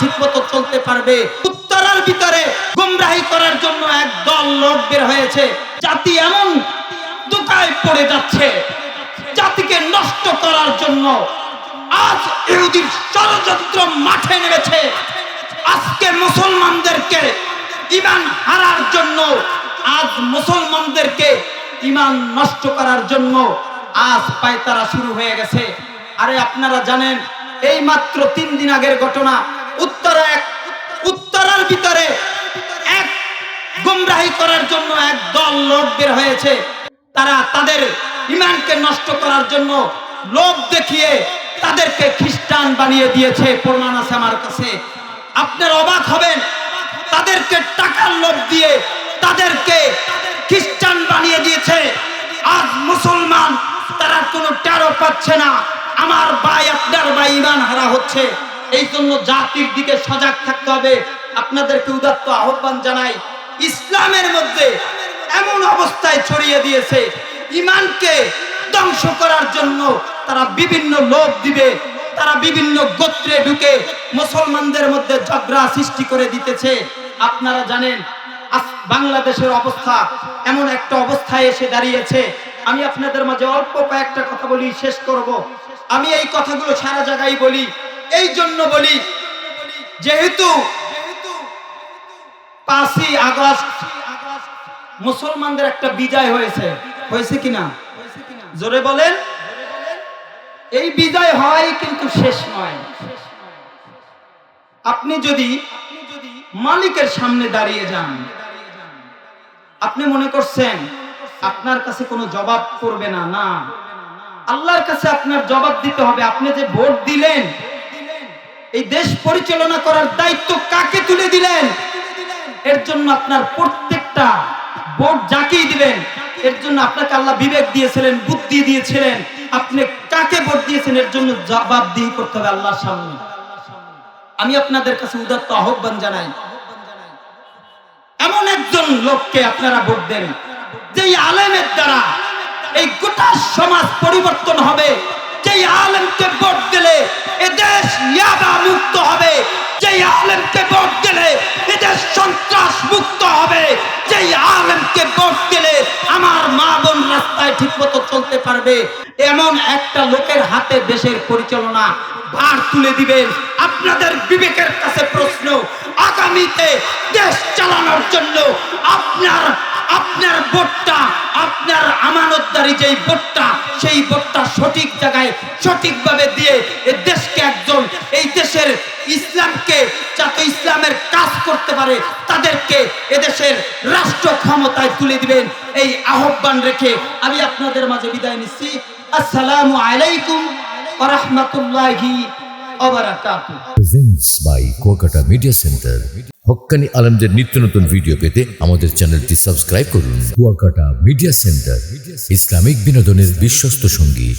ঠিক মতো চলতে পারবে। উত্তরার ভিতরে গুমরাহি করার জন্য এক দল লোক বের হয়েছে। জাতি এমন দুকায় পড়ে যাচ্ছে, জাতিকে নষ্ট করার জন্য আজ ইহুদির ষড়যন্ত্র মাঠে নেমেছে। আজকে মুসলমানদেরকে ইমান হারার জন্য, আজ মুসলমানদেরকে ইমান নষ্ট করার জন্য আজ পায়তারা শুরু হয়ে গেছে। আরে আপনারা জানেন এই মাত্র তিন দিন আগের ঘটনা। উত্তরা এক উত্তরার ভিতরে এক গুমরাহি করার জন্য এক দল লোক বের হয়েছে। তারা তাদের ইমানকে নষ্ট করার জন্য লোক দেখিয়ে তাদেরকে খ্রিস্টান বানিয়ে দিয়েছে, প্রমাণ আছে আমার কাছে। আপনার অবাক হবেন, তাদেরকে টাকার লোভ দিয়ে তাদেরকে খ্রিস্টান বানিয়ে দিয়েছে। আজ মুসলমান, তারা কোনো টেরো পাচ্ছে না। আমার ভাই, আপনার ভাই ইমান হারা হচ্ছে। এই জন্য জাতির দিকে সজাগ থাকতে হবে। আপনাদেরকে উদাত্ত আহ্বান জানাই, ইসলামের মধ্যে এমন অবস্থায় ছড়িয়ে দিয়েছে, ইমানকে ধ্বংস করার জন্য তারা বিভিন্ন লোভ দিবে, তারা বিভিন্ন গোত্রে ঢুকে মুসলমানদের মধ্যে ঝগড়া সৃষ্টি করে দিতেছে। আপনারা জানেন বাংলাদেশের অবস্থা এমন একটা অবস্থায় এসে দাঁড়িয়েছে। আমি আপনাদের মাঝে অল্প কয়েকটা কথা বলি, শেষ করব। আমি এই কথাগুলো সারা জায়গায় বলি। এই জন্য বলি, যেহেতু পাঁচই আগস্ট মুসলমানদের একটা বিজয় হয়েছে। হয়েছে কিনা জোরে বলেন। এই বিজয় হয় কিন্তু শেষ নয়। আপনি যদি মালিকের সামনে দাঁড়িয়ে যান, আপনি মনে করছেন, আপনার কাছে কোনো জবাব করবে না না। আল্লাহর কাছে আপনার জবাব দিতে হবে। আপনি যে ভোট দিলেন, এই দেশ পরিচালনা করার দায়িত্ব কাকে তুলে দিলেন? এর জন্য আপনার প্রত্যেকটা ভোট যাকেই দিবেন এর জন্য আপনাকে আল্লাহ বিবেক দিয়েছিলেন, বুদ্ধি দিয়েছিলেন। আপনি কাকে ভোট দিয়েছেন, এর জন্য জবাবদিহি করতে হবে আল্লাহর সামনে। আমি আপনাদের কাছে উদাত্ত আহ্বান জানাই, এমন একজন লোককে আপনারা ভোট দেন, যেই আলেমের দ্বারা এই গোটা সমাজ পরিবর্তন হবে। যেই আলেমকে ভোট দিলে এদেশ ইয়াবা মুক্ত হবে। যেই আলেমকে ভোট দিলে এদেশ সন্ত্রাস মুক্ত হবে। যেই আলেমকে ভোট দিলে আমার মা বোন রাস্তায় ঠিক মতো চলতে পারবে। এমন একটা লোকের হাতে দেশের পরিচালনা ভার তুলে দিবেন। আপনাদের বিবেকের কাছে প্রশ্ন, আগামীতে দেশ চালানোর জন্য আপনার আপনার ভোটটা আমানতদারি যেই ভোটটা, সেই ভোটটা সঠিক জায়গায় সঠিকভাবে দিয়ে এই দেশকে একজন, এই দেশের ইসলামকে যাতে ইসলামের কাজ করতে পারে, তাদেরকে এদেশের রাষ্ট্র ক্ষমতায় তুলে দিবেন। এই আহ্বান রেখে আমি আপনাদের মাঝে বিদায় নিচ্ছি। আসসালামু আলাইকুম রাহমাতুল্লাহি presents by Kuakata media centre Haqqani আলমদের নিত্য নতুন ভিডিও পেতে আমাদের চ্যানেলটি সাবস্ক্রাইব করুন। কুয়াকাটা মিডিয়া সেন্টার ইসলামিক বিনোদনের বিশ্বস্ত সঙ্গী।